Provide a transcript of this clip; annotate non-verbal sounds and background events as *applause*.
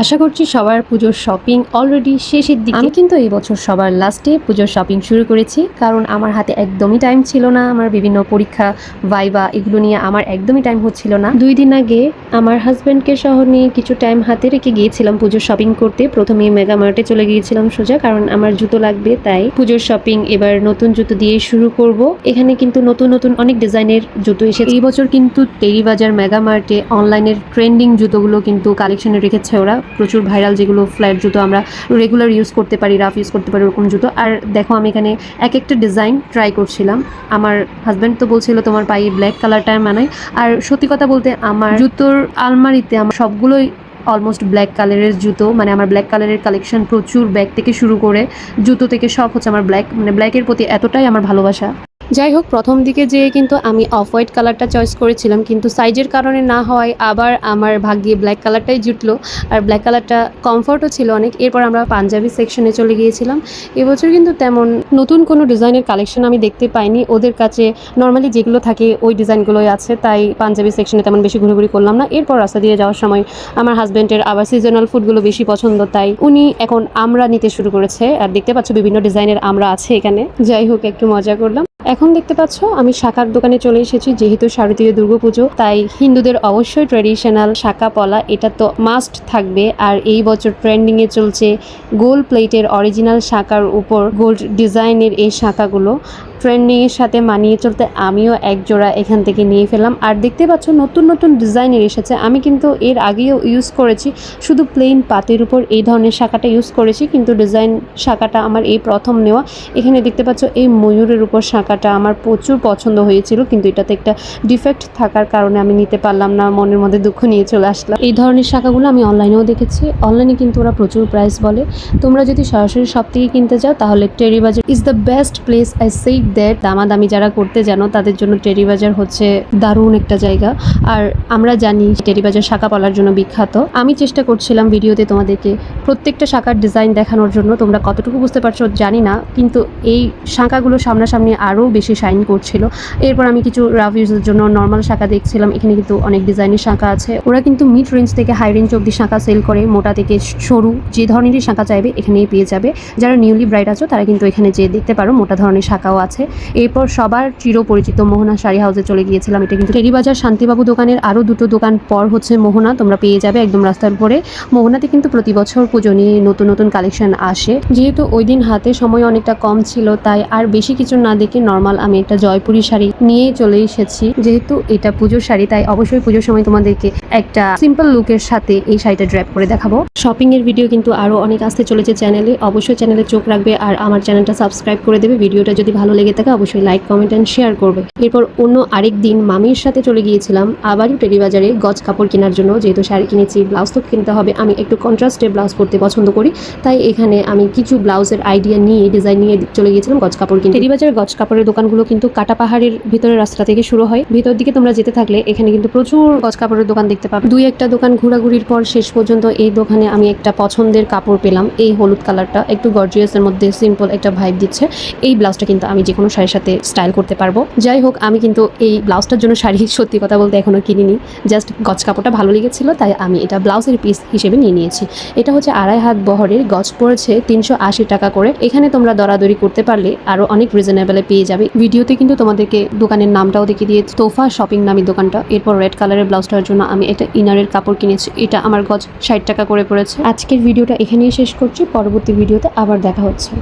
আশা করছি সবার পুজোর শপিং অলরেডি শেষের দিকে। আমি কিন্তু এই বছর সবার লাস্টে পুজোর শপিং শুরু করেছি, কারণ আমার হাতে একদমই টাইম ছিল না। আমার বিভিন্ন পরীক্ষা ভাইবা এগুলো নিয়ে আমার একদমই টাইম হচ্ছিল না। দুই দিন আগে আমার হাজব্যান্ডকে সহ নিয়ে কিছু টাইম হাতে রেখে গিয়েছিলাম পুজোর শপিং করতে। প্রথমে মেগা মার্টে চলে গিয়েছিলাম সোজা, কারণ আমার জুতো লাগবে, তাই পুজোর শপিং এবার নতুন জুতো দিয়ে শুরু করব। এখানে কিন্তু নতুন নতুন অনেক ডিজাইনের জুতো এসেছে। এই বছর কিন্তু টেরি বাজার মেগা মার্টে অনলাইনের ট্রেন্ডিং জুতোগুলো কিন্তু কালেকশনে রেখেছে ওরা। প্রচুর ভাইরাল যেগুলো ফ্ল্যাট জুতো আমরা রেগুলার ইউজ করতে পারি রাফ ইউজ করতে পারি ওরকম জুতো। আর দেখো আমি এখানে এক একটা ডিজাইন ট্রাই করছিলাম। আমার হাজব্যান্ড তো বলছিল তোমার পায়ে ব্ল্যাক কালারটা মানায়। আর সত্যি কথা বলতে আমার জুতোর আলমারিতে আমার সবগুলোই অলমোস্ট ব্ল্যাক কালারের জুতো মানে আমার ব্ল্যাক কালারের কালেকশন প্রচুর ব্যাগ থেকে শুরু করে জুতো থেকে সব হচ্ছে আমার ব্ল্যাক মানে ব্ল্যাকের প্রতি এতটাই আমার ভালোবাসা। যাই হোক প্রথম দিকে যেয়ে কিন্তু আমি অফ হোয়াইট কালারটা চয়েস করেছিলাম, কিন্তু সাইজের কারণে না হওয়ায় আবার আমার ভাগ্যে ব্ল্যাক কালারটাই জুটলো। আর ব্ল্যাক কালারটা কমফর্টও ছিল অনেক। এরপর আমরা পাঞ্জাবি সেকশনে চলে গিয়েছিলাম। এবছর কিন্তু তেমন নতুন কোনো ডিজাইনের কালেকশন আমি দেখতে পাইনি। ওদের কাছে নর্মালি যেগুলো থাকে, ওই ডিজাইনগুলোই আছে। তাই পাঞ্জাবি সেকশনে তেমন বেশি ঘুরে ঘুরে করলাম না। এরপর রাস্তা দিয়ে যাওয়ার সময় আমার হাজব্যান্ডের আবার সিজনাল ফুডগুলো বেশি পছন্দ, তাই উনি এখন আমরা নিতে শুরু করেছে। আর দেখতে পাচ্ছ বিভিন্ন ডিজাইনের আমরা আছে এখানে। যাই হোক একটু মজা করলাম। এখন দেখতে পাচ্ছ, আমি শাখার দোকানে চলে এসেছি, যেহেতু শারদীয় দুর্গাপুজো, তাই হিন্দুদের অবশ্যই ট্রেডিশনাল শাখা পলা, এটা তো মাস্ট থাকবে। আর এই বছর ট্রেন্ডিংয়ে চলছে গোল্ড প্লেটের অরিজিনাল শাখার উপর গোল্ড ডিজাইনের এই শাখাগুলো। ট্রেন্ডিংয়ের সাথে মানিয়ে চলতে আমিও এক জোড়া এখান থেকে নিয়ে ফেললাম। আর দেখতে পাচ্ছ, নতুন নতুন ডিজাইনের এসেছে। আমি কিন্তু এর আগেও ইউজ করেছি। শুধু প্লেন পাতের উপর এই ধরনের শাখাটা ইউজ করেছি, কিন্তু ডিজাইন শাখাটা আমার এই প্রথম নেওয়া। এখানে দেখতে পাচ্ছ, এই ময়ূরের উপর শাখাটা আমার প্রচুর পছন্দ হয়েছিল, কিন্তু এটাতে একটা ডিফেক্ট থাকার কারণে আমি নিতে পারলাম না, মনের মধ্যে দুঃখ নিয়ে চলে আসলাম। এই ধরনের শাখাগুলো আমি অনলাইনেও দেখেছি। অনলাইনে কিন্তু ওরা প্রচুর প্রাইস বলে। তোমরা যদি সরাসরি সব থেকে কিনতে যাও, তাহলে Tiretti Bazaar is the best place I সেই দ্যাট দামাদামি যারা করতে জানো, তাদের জন্য টেরি বাজার হচ্ছে দারুণ একটা জায়গা। আর আমরা জানি টেরি বাজার শাখা পালার জন্য বিখ্যাত। আমি চেষ্টা করছিলাম ভিডিওতে তোমাদেরকে প্রত্যেকটা শাখার ডিজাইন দেখানোর জন্য। তোমরা কতটুকু বুঝতে পারছ জানি না, কিন্তু এই শাখাগুলো সামনাসামনি আরও বেশি শাইন করছিল। এরপর আমি কিছু রাফ ইউজের জন্য নর্মাল শাখা দেখছিলাম। এখানে কিন্তু অনেক ডিজাইনের শাখা আছে। ওরা কিন্তু মিড রেঞ্জ থেকে হাই রেঞ্জ অব্দি শাখা সেল করে। মোটা থেকে সরু যে ধরনেরই শাখা চাইবে এখানেই পেয়ে যাবে। যারা নিউলি ব্রাইড আছো, তারা কিন্তু এখানে যেয়ে দেখতে পারো, মোটা ধরনের শাখাও আছে। এরপর সবার চিরপরিচিত মোহনা শাড়ি হাউসে চলে গিয়েছিলাম। এটা কিন্তু টেরিবাজার শান্তিবাবু দোকানের আরও দুটো দোকান পর হচ্ছে মোহনা। তোমরা পেয়ে যাবে একদম রাস্তার উপরে। মোহনাতে কিন্তু প্রতি বছর পুজো নিয়ে নতুন নতুন কালেকশন আসে। যেহেতু ওই দিন হাতে সময় অনেকটা কম ছিল, তাই আর বেশি কিছু না দেখে নর্মাল আমি একটা জয়পুরি শাড়ি নিয়ে চলে এসেছি। যেহেতু এটা পুজোর শাড়ি, তাই অবশ্যই পুজোর সময় তোমাদেরকে একটা সিম্পল লুকের সাথে এই শাড়িটা ড্র্যাপ করে দেখাবো। শপিং এর ভিডিও কিন্তু আরও অনেক আসতে চলেছে চ্যানেলে অবশ্যই চ্যানেলে চোখ রাখবে আর আমার চ্যানেলটা সাবস্ক্রাইব করে দেবে। ভিডিওটা যদি ভালো লেগে থাকে অবশ্যই লাইক কমেন্ট অ্যান্ড শেয়ার করবে। এরপর অন্য আরেক দিন মামির সাথে চলে গিয়েছিলাম। আবারও টেলিবাজারে গজ কাপড় কেনার জন্য। যেহেতু শাড়ি কিনেছি ব্লাউজ তো কিনতে হবে। আমি একটু কন্ট্রাস্টে ব্লাউজ পরতে পছন্দ করি। তাই এখানে আমি কিছু ব্লাউজের আইডিয়া নিয়ে ডিজাইন নিয়ে চলে গিয়েছিলাম গজ কাপড় কিনতে। টেরিবাজারের গজ কাপড়ের দোকানগুলো কিন্তু কাটা পাহাড়ের ভিতরের রাস্তা থেকে শুরু হয়। ভিতর দিকে তোমরা যেতে থাকলে এখানে কিন্তু প্রচুর গজ কাপড়ের দোকান দেখতে পাবে। দুই একটা দোকান ঘোরাঘুরির পর শেষ পর্যন্ত এই দোকানে আমি একটা পছন্দের কাপড় পেলাম। এই হলুদ কালারটা একটু গর্জিয়াসের মধ্যে সিম্পল একটা ভাইব দিচ্ছে। এই ব্লাউজটা কিন্তু আমি যে কোনো শাড়ির সাথে স্টাইল করতে পারব। যাই হোক আমি কিন্তু এই ব্লাউজটার জন্য শাড়ি *laughs* সত্যি কথা বলতে এখনও কিনিনি। জাস্ট গজ কাপড়টা ভালো লেগেছিল, তাই আমি এটা ব্লাউজের পিস হিসেবে নিয়ে নিয়েছি। এটা হচ্ছে আড়াই হাত বহরের গজ পড়েছে তিনশো আশি টাকা করে। এখানে তোমরা দরাদরি করতে পারলে আরও অনেক রিজনেবলে পেয়ে যাবে। ভিডিওতে কিন্তু তোমাদেরকে দোকানের নামটাও দেখিয়ে দিয়ে তোফা শপিং নামি দোকানটা। এরপর রেড কালারের ব্লাউজটার জন্য আমি একটা ইনারের কাপড় কিনেছি। এটা আমার গজ ষাট টাকা করে পড়েছে। আজকের ভিডিওটা এখানেই শেষ করছি। পরবর্তী ভিডিওতে আবার দেখা হচ্ছে।